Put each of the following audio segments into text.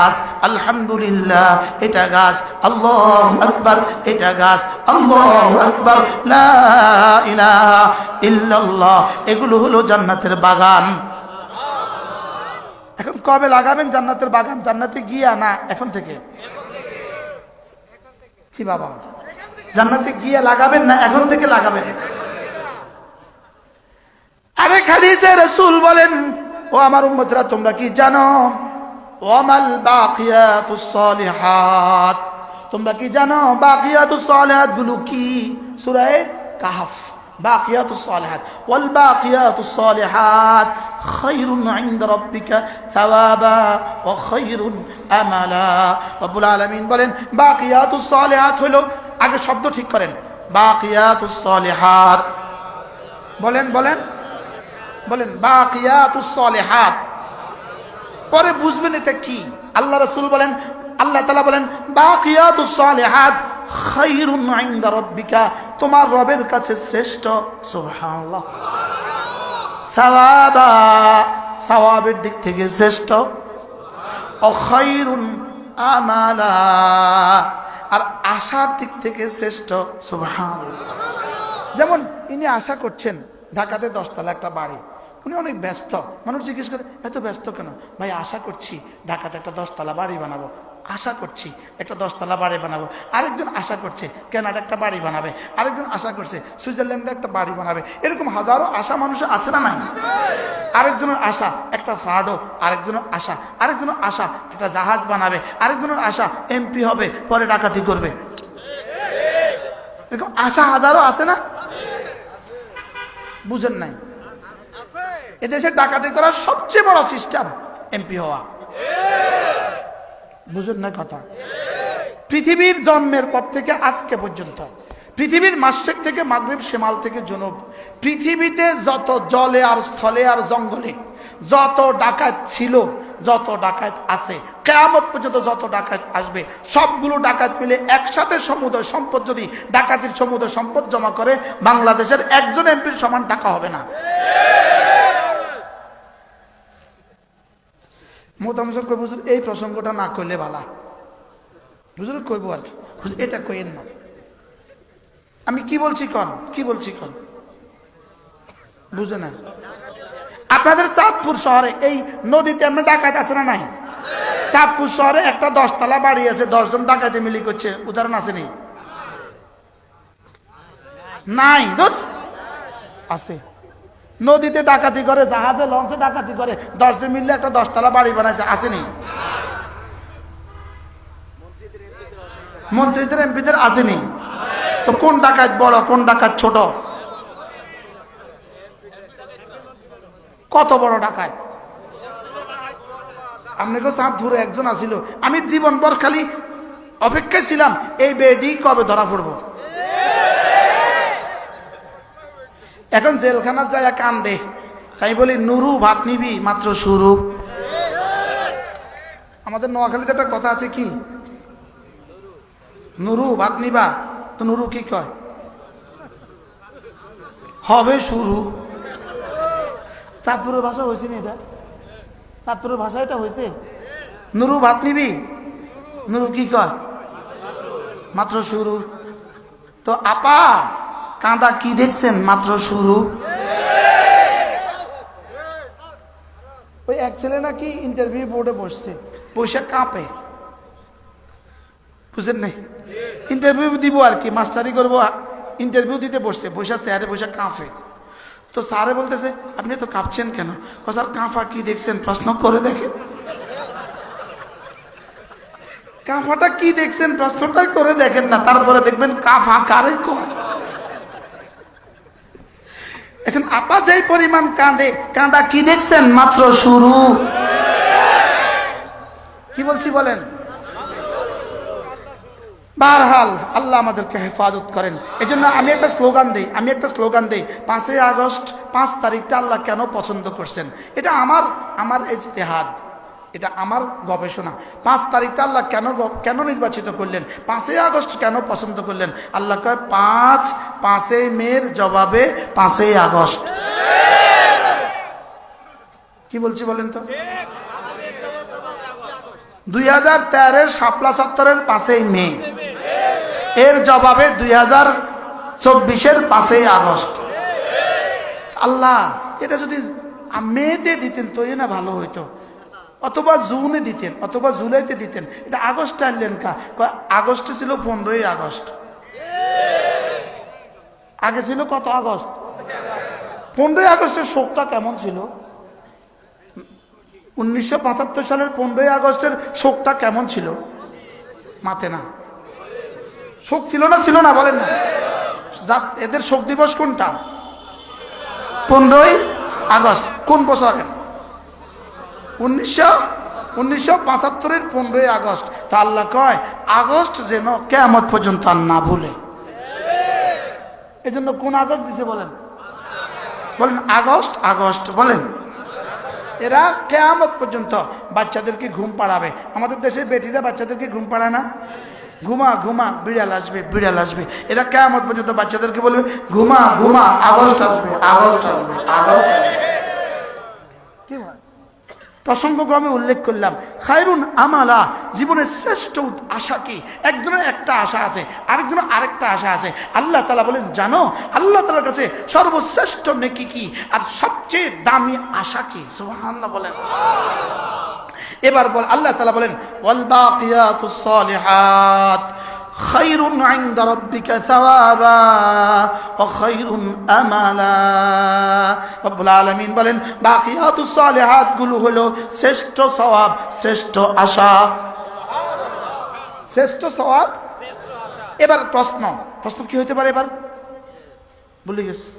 গাছ, আলহামদুলিল্লাহ, এটা গাছ, আল্লাহ আকবার, এটা গাছ, আল্লাহ আকবার ইল্লাল্লাহ, এগুলো হলো জান্নাতের বাগান। এখন কবে লাগাবেন জান্নাতের বাগান? জান্নাতে গিয়া না এখন থেকে? কি বাবা? জান্নাতে গিয়া লাগাবেন না এখন থেকে লাগাবেন? আরে খাদিসে রসুল বলেন, ও আমার উম্মতরা, তোমরা কি জানো ওয়ামাল বাকিয়াতুস সালিহাত। তোমরা কি জানো বাকিয়াতুস সালিহাতগুলো কি? সূরা কাহফ। ওয়াল বাকিয়াতুস সালিহাত খায়রুন ইনদা রাব্বিকা সাওয়াবা ওয়া খায়রুন আমালা। রব্বুল আলামিন বলেন বাকিয়াতুস সালিহাত হলো আগে শব্দ ঠিক করেন বাকিয়াতুস সালিহাত। বলেন বলেন বলেন বাকিয়াতুস সালিহাত। পরে বুঝবেন এটা কি? আল্লাহ রাসূল বলেন, আল্লাহ তালা বলেন রাব্বিকা, তোমার রবের কাছে শ্রেষ্ঠ সওয়াবের দিক থেকে শ্রেষ্ঠ। আমালা, আর আশার দিক থেকে শ্রেষ্ঠ, সুবহানাল্লাহ। যেমন ইনি আশা করছেন, ঢাকাতে দশতলা একটা বাড়ি। উনি অনেক ব্যস্ত। মানুষ জিজ্ঞেস করে, এত ব্যস্ত কেন? ভাই, আশা করছি ঢাকাতে একটা দশতলা বাড়ি বানাবো। আশা করছি একটা দশতলা বাড়ি বানাবো। আরেকজন আশা করছে, কেনার একটা বাড়ি বানাবে। আরেকজন আশা করছে, সুইজারল্যান্ডে একটা বাড়ি বানাবে। এরকম হাজারো আশা মানুষ আছে না নাই? আরেকজনের আশা একটা ফ্রাডো আরেকজনের আশা আরেকজনের আশা একটা জাহাজ বানাবে, আরেকজনের আশা এমপি হবে, পরে ডাকাতি করবে। এরকম আশা হাজারো আছে না? বুঝেন নাই। এদেশে ডাকাতি করার সবচেয়ে বড় সিস্টেম এমপি হওয়া। বুঝেন না কথা? পৃথিবীর জন্মের পর থেকে আজকে পর্যন্ত, পৃথিবীর মাসেক থেকে মাগরিব, সেমাল থেকে জনব, পৃথিবীতে যত জলে আর স্থলে আর জঙ্গলে যত ডাকাত ছিল, যত ডাকাত আছে, কেয়ামত পর্যন্ত যত ডাকাত আসবে, সবগুলো ডাকাত মিলে একসাথে সমুদয় সম্পদ যদি ডাকাতির সমুদয় সম্পদ জমা করে, বাংলাদেশের একজন এমপির সমান টাকা হবে না। মোতামসব কই বুঝুন এই প্রসঙ্গটা না কইলে ভালা বুঝলেন কইব আর হুজুর, এটা কইেন না। আমি কি বলছি কন? কি বলছি কন? বুঝে না। আপনাদের চাঁদপুর শহরে এই নদীতে আমরা ডাকাত আছে না নাই? চাঁদপুর শহরে একটা দশতলা বাড়ি আছে দশজন ডাকাতে মিলি করছে। উদাহরণ আছে নি? নাই ধুর। আছে। নদীতে ডাকাতি করে, জাহাজে লঞ্চে ডাকাতি করে, দশজন মিললে একটা দশতলা বাড়ি বানাইছে, আসেনি? মন্ত্রীদের এমপিদের আসেনি? তো কোন ডাকাত বড়, কোন ডাকাত ছোট? কত বড় ডাকাত? আপনাকে চাপ ধরে একজন আসিল। আমি জীবন ভর খালি অপেক্ষায় ছিলাম, এই বেডি কবে ধরা পড়ব? এখন জেলখানা যায় কান্দে। তাই বলি, নুরু ভাত নিবি, মাত্র শুরু। আমাদের নোয়াখালীতে একটা কথা আছে কি? নুরু ভাত নিবা, তো নুরু কি কয়? হবে শুরু। চাঁদপুরের ভাষা হয়েছে না এটা? চাঁদপুরের ভাষা এটা হয়েছে? নুরু ভাত নিবি? নুরু কি কয়? মাত্র শুরু। তো আপা কাঁদা কি দেখছেন মাত্র শুরু? ওই এক ছেলে নাকি ইন্টারভিউ বোর্ডে বসছে। বসে কাঁপে। বুঝেন নাই? ইন্টারভিউ দিব আর কি মাস্টারি করব ইন্টারভিউ দিতে বসছে, বসে স্যারে বসে কাঁপে। তো স্যারে বলতেছে, আপনি তো কাঁপছেন কেন? স্যার, কাঁপা কি দেখছেন? প্রশ্ন করে দেখেন। কাঁফাটা কি দেখছেন? প্রশ্নটাই করে দেখেন না, তারপরে দেখবেন কাঁফা কারে কয়? এখন আপা যে পরিমাণ কাঁদে, কাঁদা কি দেখছেন? মাত্র শুরু। কি বলছি বলেন? বারহাল আল্লাহ আমাদেরকে হেফাজত করেন। এই জন্য আমি একটা স্লোগান দিই, আমি একটা স্লোগান দিই। পাঁচই আগস্ট, পাঁচ তারিখটা আল্লাহ কেন পছন্দ করছেন? এটা আমার আমার ইজতেহাদ। এটা আমার গবেষণা। পাঁচ তারিখটা আল্লাহ কেন কেন নির্বাচিত করলেন? পাঁচই আগস্ট কেন পছন্দ করলেন? আল্লাহ কয়, পাঁচ, পাঁচই মের জবাবে পাঁচই আগস্ট। কি বলছি বলেন তো? দুই হাজার তেরোর শাপলা সত্তরের পাঁচই মে। এর জবাবে দুই হাজার চব্বিশের পাঁচই আগস্ট। আল্লাহ, এটা যদি মেতে দিতেন তো এ না ভালো হইতো। অথবা জুনে দিতেন, অথবা জুলাইতে দিতেন। এটা আগস্ট আনলেন কা? আগস্টে ছিল পনেরোই আগস্ট। আগে ছিল কত আগস্ট? পনেরোই আগস্টের শোকটা কেমন ছিল? উনিশশো পঁচাত্তর সালের পনেরোই আগস্টের শোকটা কেমন ছিল? মাতে না। শোক ছিল না ছিল না, বলেন না। এদের শোক দিবস কোনটা? পনেরোই আগস্ট। কোন বছরের? উনিশশো উনিশশো পঁচাত্তরের পনেরোই আগস্ট। তা আল্লাহ কয়, আগস্ট যেন কেমন পর্যন্ত আর না ভুলে। এই জন্য কোন আগস্ট দিছে বলেন? বলেন, আগস্ট আগস্ট, বলেন। এরা কেয়ামত পর্যন্ত বাচ্চাদেরকে ঘুম পাড়াবে। আমাদের দেশে বেটিরা বাচ্চাদেরকে ঘুম পাড়ায় না। ঘুমা ঘুমা, বিড়াল আসবে বিড়াল আসবে। এরা কেয়ামত পর্যন্ত বাচ্চাদেরকে বলবে, ঘুমা ঘুমা, আগস্ট আসবে আগস্ট আসবে, আগস্ট কি প্রসঙ্গক্রমে উল্লেখ করলাম। খায়রুন আমালা, জীবনের শ্রেষ্ঠ আশা কি? একজনের একটা আশা আছে, আরেকজনের আরেকটা আশা আছে। আল্লাহ তালা বলেন, জানো, আল্লাহ তালার কাছে সর্বশ্রেষ্ঠ নেকি কি? আর সবচেয়ে দামি আশা কি? সুবহানাল্লাহ বলেন। এবার বল, আল্লাহ তালা বলেন خير عند ربك ثوابا وخير املا رب العالمين বলেন বাকিয়াতুস সালিহাত গুলো হলো শ্রেষ্ঠ সওয়াব শ্রেষ্ঠ আশা শ্রেষ্ঠ সওয়াব এবার প্রশ্ন প্রশ্ন কি হইতে পারে এবার ভুলে গেছি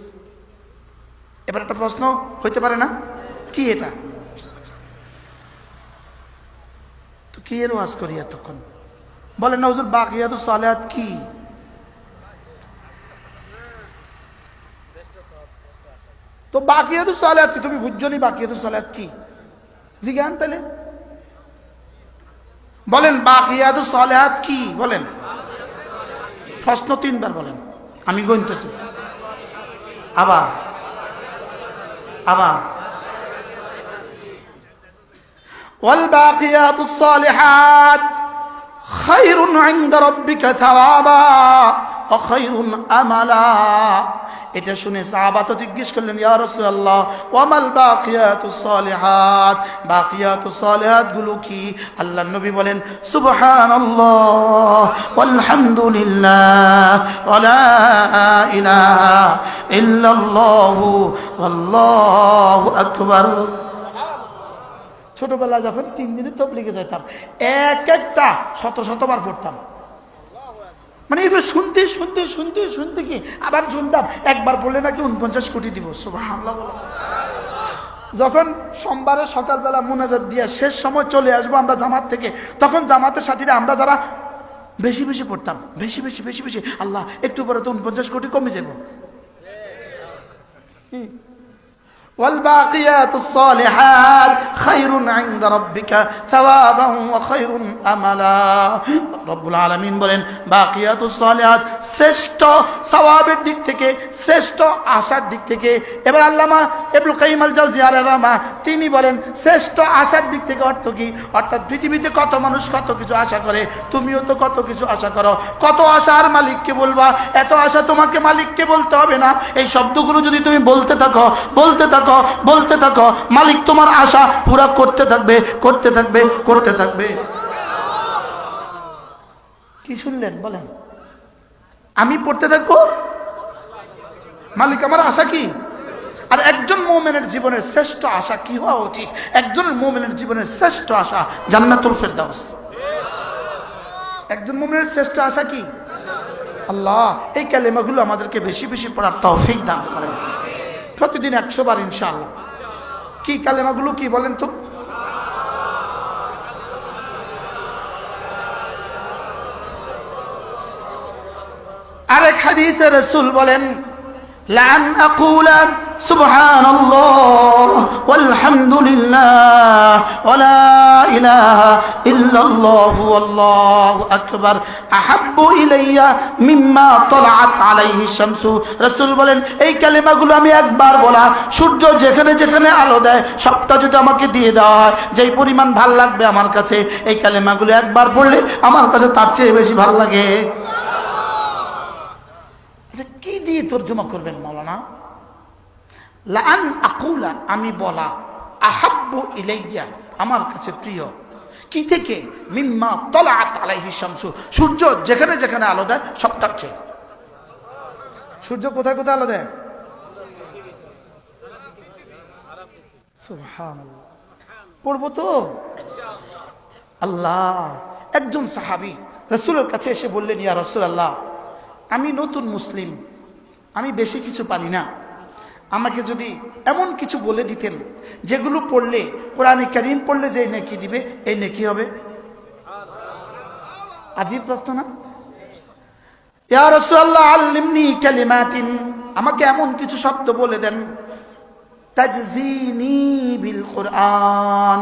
এবার একটা প্রশ্ন হইতে পারে না কি এটা তো কি এর ওয়াজ করি এতক্ষণ বলেন না হুজুর বাকিয়াত সালেহাত কি তো বাকিয়াত সালেহাত কি তুমি বুঝছো নি বাকিয়াত সালেহাত কি জিজ্ঞান তাহলে বলেন বাকিয়াত সালেহাত কি বলেন প্রশ্ন তিনবার বলেন আমি গণতেছি আবার আবার والباقيات الصالحات খাইরুন আইন্দা রব্বিকা থাওয়াবা অখাইরুন আমালা। এটা শুনে সাহাবা তো জিজ্ঞেস করলেন, ইয়া রাসূলুল্লাহ ওয়ামাল বাকিয়াতুস সালিহাত? বাকিয়াতুস সালিহাতগুলো কি? আল্লাহ নবী বলেন, সুবহানাল্লাহ আলহামদুলিল্লাহ ওয়া লা ইলাহা ইল্লাল্লাহু, ওয়াল্লাহু আকবার। ছোটবেলা যখন তিন দিনে তবলিগে যেতাম এক একটা শত শতবার পড়তাম। মানে এগুলো শুনতে শুনতে শুনতে শুনতে কি আবার শুনতাম, একবার পড়লে নাকি উনপঞ্চাশ কোটি দিব। যখন সোমবারে সকালবেলা মোনাজাত দিয়া শেষ সময় চলে আসব আমরা জামাত থেকে, তখন জামাতের সাথীরা আমরা যারা বেশি বেশি পড়তাম, বেশি বেশি বেশি বেশি, আল্লাহ, একটু পরে তো উনপঞ্চাশ কোটি কমে যাব والباقيات الصالحات خير عند ربك ثوابا وخير املا رب العالمين বলেন বাকিয়াতুস সালিহাত শ্রেষ্ঠ সওয়াবের দিক থেকে শ্রেষ্ঠ আশার দিক থেকে এবার আল্লামা ইবনুল কাইয়িম আল জাওজিয়া রাহমা তিনি বলেন শ্রেষ্ঠ আশার দিক থেকে অর্থ কি অর্থাৎ পৃথিবীতে কত মানুষ কত কিছু আশা করে তুমিও তো কত কিছু আশা করো কত আশা আর মালিককে বলবা এত আশা তোমাকে মালিককে বলতে হবে না এই শব্দগুলো যদি তুমি বলতে থাকো বলতে থাকো বলতে থাকো, মালিক তোমার আশা পুরা করতে থাকবে করতে থাকবে করতে থাকবে। কি শুনলেন, বলেন। আমি পড়তে থাকব? মালিক, আমার আশা কি? আর একজন মোমেনের জীবনের শ্রেষ্ঠ আশা কি হওয়া উচিত? একজনের মোমেনের জীবনের শ্রেষ্ঠ আশা জান্নাতুল ফেরদাউস। একজন মোমেনের শ্রেষ্ঠ আশা কি? আল্লাহ, এই কালেমাগুলো আমাদেরকে বেশি বেশি পড়ার তৌফিক দান করেন। প্রতিদিন একশো বার ইনশাআল্লাহ। কি কালেমাগুলো কি বলেন তো? আরেক হাদিসে রসুল বলেন লান আকুলা সূর্য যেখানে যেখানে আলো দেয়, সবটা যদি আমাকে দিয়ে দেওয়া হয়, যেই পরিমাণ ভালো লাগবে আমার কাছে, এই কালেমাগুলো একবার পড়লে আমার কাছে তার চেয়ে বেশি ভালো লাগে। আচ্ছা কি দিয়ে তর্জমা করবেন মৌলানা লান আকুলা, আমি বলা, আহাব্বু ইলাইয়া, আমার কাছে প্রিয়। কি থেকে? মিম্মা তলা আলাইহি শামসু। সূর্য যেখানে যেখানে আলো দেয়, সবটার চেয়ে। সূর্য কোথায় কোথায় আলো দেয়? পড়ব তো? আল্লাহ, একজন সাহাবি রসুলের কাছে এসে বললেন, ইয়া রসুল আল্লাহ আমি নতুন মুসলিম, আমি বেশি কিছু পারি না। আমাকে যদি এমন কিছু বলে দিতেন, যেগুলো পড়লে, কোরআনে করিম পড়লে যে নেকি দিবে, এই নেকি হবে? আজিব প্রশ্ন না? আমাকে এমন কিছু শব্দ বলে দেন বিল কোরআন।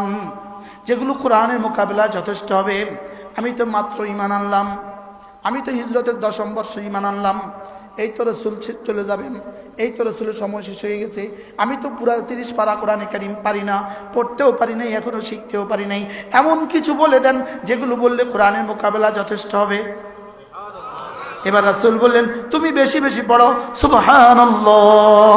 যেগুলো কোরআনের মোকাবেলা যথেষ্ট হবে। আমি তো মাত্র ইমান আনলাম। আমি তো হিজরতের দশম বর্ষ ইমান আনলাম। এই তো রসুল চলে যাবেন, এই তো রসুলের সময় শেষ হয়ে গেছে। আমি তো পুরা তিরিশ পারা কোরআনে কারিম পারি না, পড়তেও পারি নাই, এখনও শিখতেও পারি নাই। এমন কিছু বলে দেন যেগুলো বললে কোরআনের মোকাবেলা যথেষ্ট হবে। এবার রাসুল বললেন, তুমি বেশি বেশি পড়ো। সুবহানাল্লাহ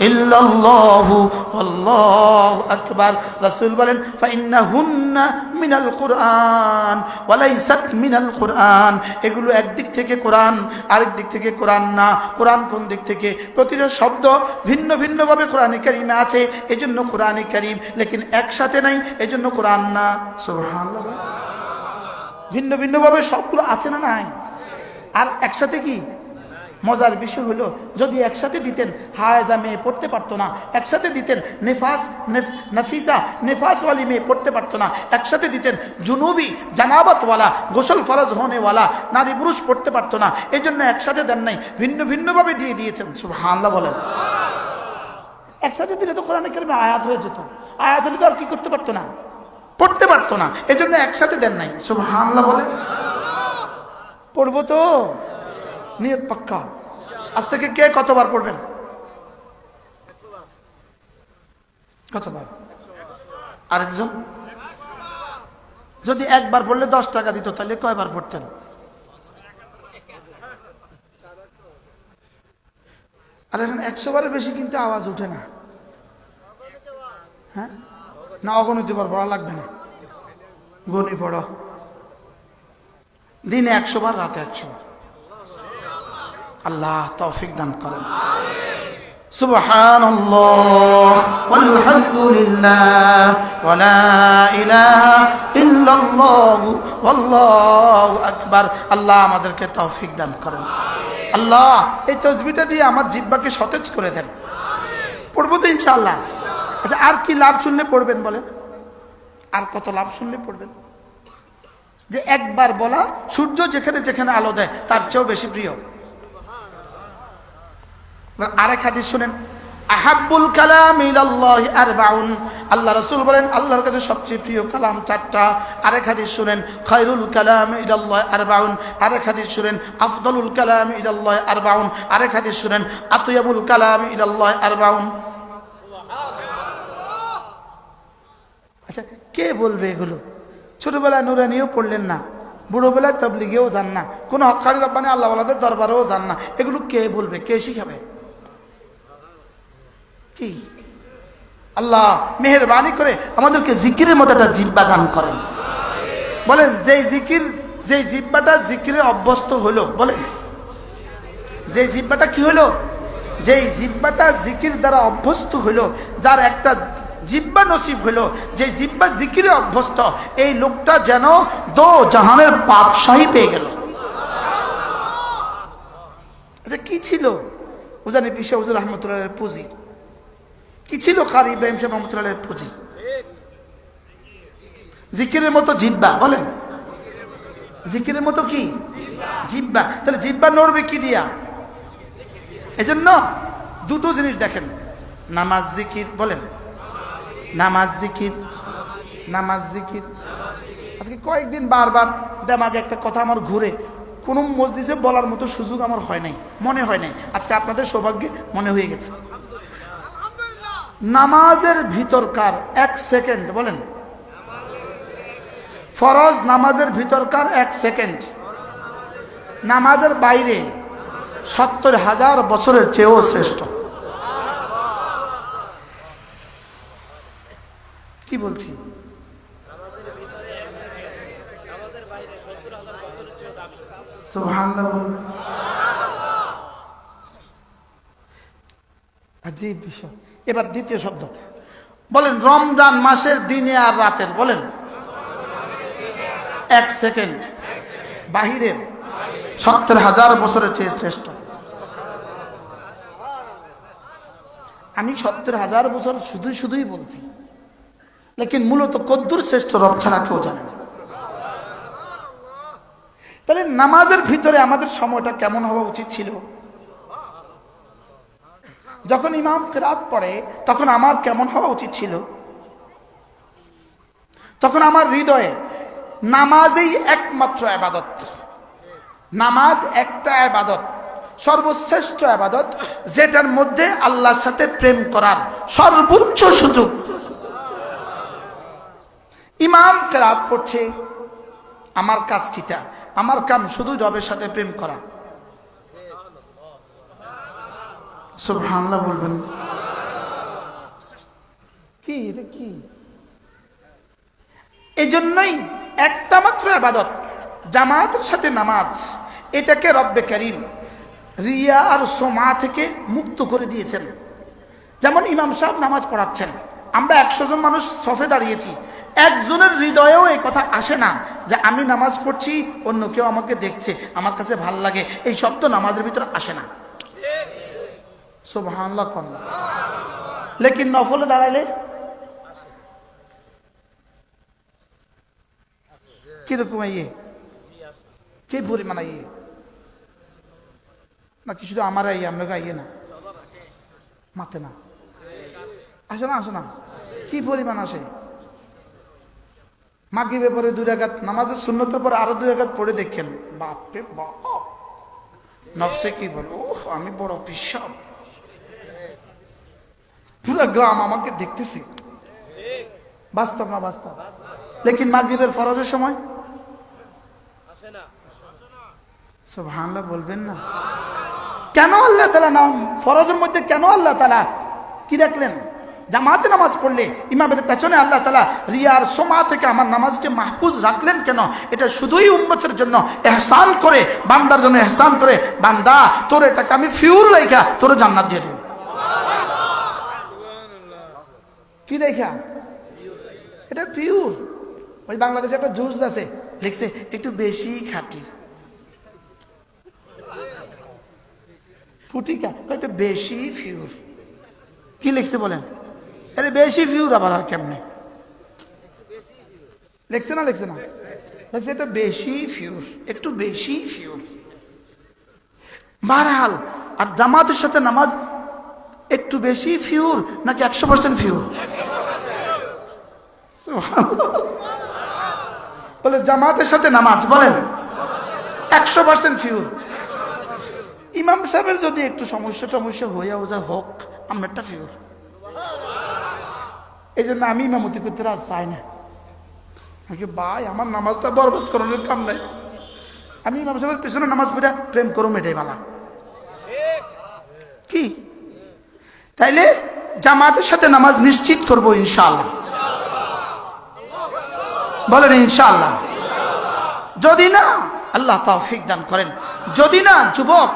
ইল্লাল্লাহু আল্লাহু আকবার। রাসূল বলেন, ফাইন্নাহুন্না মিনাল কুরআন ওয়া লাইসাত মিনাল কুরআন। এগুলো একদিক থেকে কোরআন, আরেক দিক থেকে কোরআন না। কোরআন কোন দিক থেকে? প্রতিটা শব্দ ভিন্ন ভিন্নভাবে কোরআনে কারিমে আছে, এজন্য কোরআনে কারিম, লেকিন একসাথে নাই, এজন্য কোরআন না। ভিন্ন ভিন্নভাবে সবগুলো আছে না নাই? আর একসাথে কি? মজার বিষয় হলো, যদি একসাথে দিতেন, হায়জা মেয়ে পড়তে পারতো না। একসাথে দিতেন, নেফাস, নেফ- নাফিসা, নেফাসওয়ালি মেয়ে পড়তে পারতো না। একসাথে দিতেন, জুনুবি জানাবতওয়ালা গোসল ফরজ হনেওয়ালা, নারী পুরুষ পড়তে পারতো না। এই জন্য একসাথে দেন নাই, ভিন্ন ভিন্নভাবে দিয়ে দিয়েছেন। শুভ সুবহানাল্লাহ বলেন। একসাথে দিলে তো কোরআনে কারিমে আয়াত হয়ে যেত। আয়াত হলে তো আর কি করতে পারতো না? পড়তে পারতো না। এজন্য একসাথে দেন নাই। শুভ সুবহানাল্লাহ বলে পড়ব তো। নিয়ত পাক্কা। আজ থেকে কে কতবার পড়বেন? কতবার? আরেকজন? যদি একবার পড়লে দশ টাকা দিত, তাহলে কয়বার পড়তেন? আর এখন একশো বারের বেশি কিন্তু আওয়াজ উঠে না। হ্যাঁ? না, অগণিত বার পড়া লাগবে না। গণি পড়ো। দিনে একশো বার রাতে একশো বার আল্লাহ তৌফিক দান করেন سبحان الله والحمد لله ولا إله إلا الله والله أكبر আল্লাহ আমাদেরকে তৌফিক দান করেন আল্লাহ এই তসবিটা দিয়ে আমার জিব্বাকে সতেজ করে দেন পড়বো তো ইনশাআল্লাহ আচ্ছা আর কি লাভ শুনলে পড়বেন বলেন আর কত লাভ শুনলে পড়বেন যে একবার বলা সূর্য যেখানে যেখানে আলো দেয় তার চেয়েও বেশি প্রিয় এবার আরেক হাদিস শুনেন, আহাব্বুল কালাম ইলাল্লাহি আরবাউন। আল্লাহ রাসূল বলেন, আল্লাহর কাছে সবচেয়ে প্রিয় কালাম চারটা। আরেক হাদিস শুনেন, খায়রুল কালাম ইলাল্লাহি আরবাউন। আরেক হাদিস শুনেন, আফদলুল কালাম ইলাল্লাহি আরবাউন। আরেক হাদিস শুনেন, আতয়াবুল কালাম ইলাল্লাহি আরবাউন। আচ্ছা কে বলবে এগুলো? ছোটবেলায় নুরানিও পড়লেন না, বুড়োবেলায় তবলিগেও যান না, কোনো হকারি রব্বানি আল্লাহওয়ালাদের দরবারেও যান না। এগুলো কে বলবে? কে শিখাবে? কি? আল্লাহ মেহরবানি করে আমাদেরকে জিকিরের মতো একটা জিব্বা দান করেন। বলেন, যেই জিকির, যেই জিব্বাটা জিকিরে অভ্যস্ত হলো বলেন। যে জিব্বাটা কি হলো যেই জিব্বাটা জিকির দ্বারা অভ্যস্ত হলো যার একটা জিব্বা নসিব হলো যে জিব্বা জিকিরে অভ্যস্ত, এই লোকটা যেন দো জাহানের বাদশাহী পেয়ে গেল। আচ্ছা কি ছিল? উজানি পিসা হুজুর রহমতুল্লাহ পুঁজি। কি ছিল খার ইব্রাহিম সাহেব রহমতুল্লাহ পুঁজি? জিকিরের মতো জিব্বা, বলেন। জিকিরের মতো কি? জিব্বা। তাহলে জিব্বা নড়বে কি দিয়া? এজন্য দুটো জিনিস দেখেন। নামাজ, জিকির, বলেন। নামাজ, জিকির নামাজ, জিকির। আজকে কয়েকদিন বারবার দেমাগে একটা কথা আমার ঘুরে। কোনো মসজিদে বলার মতো সুযোগ আমার হয় নাই, মনে হয় নাই। আজকে আপনাদের সৌভাগ্যে মনে হয়ে গেছে। নামাজের ভিতরকার এক সেকেন্ড, বলেন। ফরজ নামাজের ভিতরকার এক সেকেন্ড। নামাজের বাইরে সত্তর হাজার বছরের চেয়েও শ্রেষ্ঠ। কি বলছি? আজীব বিষয়। এবার দ্বিতীয় শব্দ। বলেন, রমজান মাসের দিনে আর রাতের, বলেন। এক সেকেন্ড। বাহিরের। সত্তর হাজার বছরের চেয়ে শ্রেষ্ঠ। আমি সত্তর হাজার বছর শুধু শুধুই বলছি। লেকিন মূলত কদ্দুর শ্রেষ্ঠ রব ছাড়া কেউ জানে তাহলে নামাজের ভিতরে আমাদের সময়টা কেমন হওয়া উচিত ছিল? যখন ইমাম রাত পড়ে, তখন আমার কেমন হওয়া উচিত ছিল? তখন আমার হৃদয়ে নামাজেই একমাত্র আবাদত। নামাজ একটা আবাদত, সর্বশ্রেষ্ঠ আবাদত, যেটার মধ্যে আল্লাহর সাথে প্রেম করার সর্বোচ্চ সুযোগ। ইমাম রাত পড়ছে, আমার কাজ কিটা? আমার কাম শুধু জবের সাথে প্রেম করা। সুবহানাল্লাহ বলবেন। কি এটা কি? এই জন্যই একটা মাত্র আবাদত জামাতের সাথে নামাজ এটাকে রব্বে করিম রিয়া আর সোমা থেকে মুক্ত করে দিয়েছেন। যেমন ইমাম সাহেব নামাজ পড়াচ্ছেন আমরা একশো জন মানুষ সফে দাঁড়িয়েছি একজনের হৃদয়েও এই কথা আসে না যে আমি নামাজ পড়ছি অন্য কেউ আমাকে দেখছে আমার কাছে ভালো লাগে এই শব্দ নামাজের ভিতরে আসে না। সুবহানাল্লাহ কন্যা লেকিন নফলে দাঁড়াইলে? কীরকম ইয়ে কি পরিমাণ ইয়ে নাকি শুধু আমার ইয়ে আমরা ইয়ে না? মাতে না। আসে না আসে না? কি পরিমাণ আসে? মাগি ব্যাপারে দুই রাগাত নামাজের শূন্যতের পরে আরও দুই রাগাত পড়ে দেখেন। বাপরে বাপ। নবসে কি বল? ও আমি বড় পিসাব। পুরো গ্রাম আমাকে দেখতেছে। বাস্তব না বাস্তব? লেকিন মাগরিবের ফরজের সময়? সুবহানাল্লাহ বলবেন না। কেন আল্লাহ তালা নাম ফরজের মধ্যে কেন আল্লাহ তালা কি দেখলেন? জামাতে নামাজ পড়লে ইমামের পেছনে আল্লাহ তালা রিয়ার সোমা থেকে আমার নামাজকে মাহফুজ রাখলেন কেন? এটা শুধুই উন্মতের জন্য এহসান করে, বান্দার জন্য এহসান করে, বান্দা, তোর এটাকে আমি ফিউর রেখা তোর জান্নাত দিয়ে দেব। কি রেখা এটা পিওর ওই বাংলাদেশে একটা জুস আছে, লিখছে, একটু বেশি খাটি। ফুটিকা একটু বেশি ফিউর কি লিখছে বলেন? আরে বেশি ফিউর আবার আর কেমনে? লিখছে না লিখছে না? লিখছে এটা বেশি ফিউর একটু বেশি ফিউর বারহাল আর জামাতের সাথে নামাজ একটু বেশি ফিউর নাকি একশো পার্সেন্ট ফিউর বলে, জামাতের সাথে নামাজ, বলেন। একশো পার্সেন্ট ফিউর ইমাম সাহেবের যদি একটু সমস্যা টমস্যা হইয়াও যায়, হোক আমরা একটা ফিউর এই জন্য আমি ইমামতি করতে রাজ চাই না। নাকি, ভাই, আমার নামাজটা বরবাদ করানোর কাম নাই। আমি ইমাম সাহেবের পেছনে নামাজ পড়ে প্রেম করুম এটাই বালা। কি? তাইলে জামাতের সাথে নামাজ নিশ্চিত করব ইনশাআল্লাহ। বলেন, ইনশাআল্লাহ। যদি না, আল্লাহ তৌফিক দান করেন। যদি না, যুবক,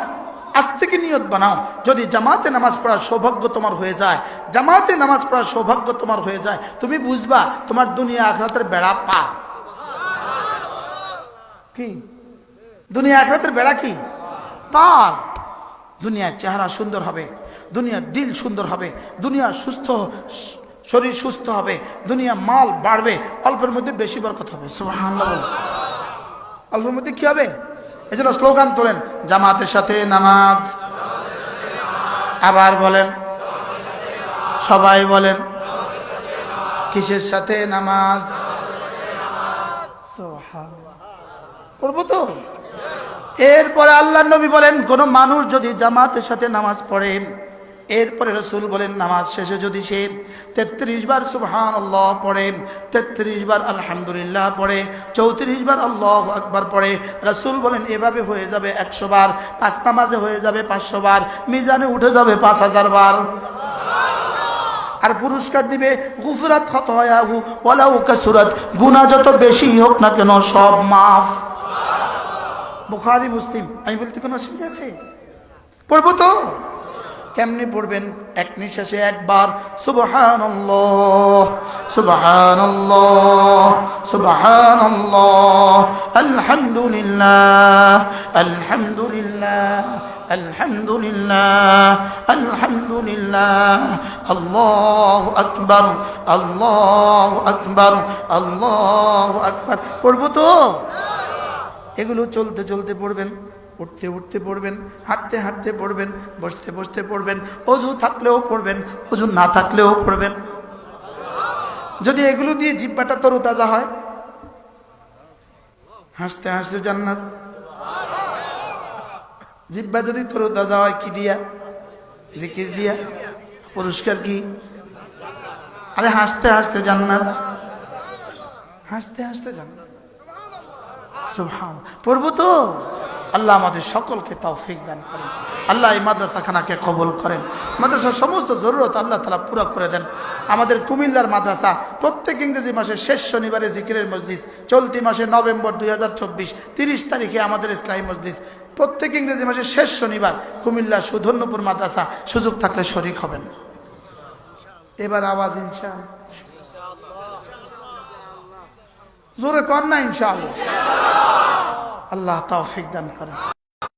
আজ থেকে নিয়ত বানাও। যদি জামাতে নামাজ পড়ার সৌভাগ্য তোমার হয়ে যায়, জামাতে নামাজ পড়ার সৌভাগ্য তোমার হয়ে যায়, তুমি বুঝবা, তোমার দুনিয়া আখরাতের বেড়া পা কি? দুনিয়া আখরাতের বেড়া কি? পার। দুনিয়ার চেহারা সুন্দর হবে, দুনিয়ার দিল সুন্দর হবে, দুনিয়া সুস্থ শরীর সুস্থ হবে, দুনিয়া মাল বাড়বে, অল্পের মধ্যে বেশি বরকত হবে। অল্পের মধ্যে কি হবে? এই জন্য স্লোগান তোলেন, জামাতের সাথে নামাজ। আবার বলেন, সবাই বলেন, কিসের সাথে নামাজ। পড়ব তো। এরপরে আল্লাহ নবী বলেন, কোন মানুষ যদি জামাতের সাথে নামাজ পড়ে এরপরে রসুল বলেন, নামাজ শেষে যদি সে তেত্রিশ বার সুবহান আল্লাহ পড়ে, তেত্রিশ বার আলহামদুলিল্লাহ পড়ে, চৌত্রিশ বার আল্লাহ আকবার পড়ে, রসুল বলেন, এভাবে হয়ে যাবে একশো বার, পাঁচ নামাজে হয়ে যাবে পাঁচশো বার, মিজানে উঠে যাবে পাঁচ হাজার বার। আর পুরস্কার দিবে, গুফরাত খতয়াহু, ওয়ালাউ কাসুরাত, গুনাহ যত বেশি হোক না কেন সব মাফ। বুখারী, মুসলিম, আমি বলতে কোনো অসুবিধা আছে? পড়ব তো? কেমনে পড়বেন? এক নিঃশ্বাসে একবার আলহামদুলিল্লাহ পড়ব তো? এগুলো চলতে চলতে পড়বেন। উঠতে উঠতে পড়বেন, হাঁটতে হাঁটতে পড়বেন, বসতে বসতে পড়বেন, অজু থাকলেও পড়বেন, অজু না থাকলেও পড়বেন। যদি এগুলো দিয়ে জিব্বাটা তরুতাজা হয়, হাসতে হাসতে জান্নাত। জিব্বা যদি তরুতাজা হয়, কি দিয়া? জিকির দিয়া? পুরস্কার কি? আরে হাসতে হাসতে জান্নাত। হাসতে হাসতে জান্নাত। পড়ব তো? আল্লাহ আমাদের সকলকে তৌফিক দান করেন। আল্লাহ এই মাদ্রাসাখানাকে কবল করেন। মাদ্রাসার সমস্ত জরুরত আল্লাহ তালা পুরো করে দেন। আমাদের কুমিল্লার মাদ্রাসা প্রত্যেক ইংরেজি মাসের শেষ শনিবারে জিকিরের মজলিস, চলতি মাসে নভেম্বর দুই হাজার চব্বিশ, তিরিশ তারিখে আমাদের ইসলামী মজলিস। প্রত্যেক ইংরেজি মাসের শেষ শনিবার কুমিল্লা সুধন্যপুর মাদ্রাসা সুযোগ থাকলে শরিক হবেন। এবার আওয়াজ ইনশাআল্লাহ। জোরে কর না ইনশাআল্লাহ। আল্লাহ তাও দান করেন।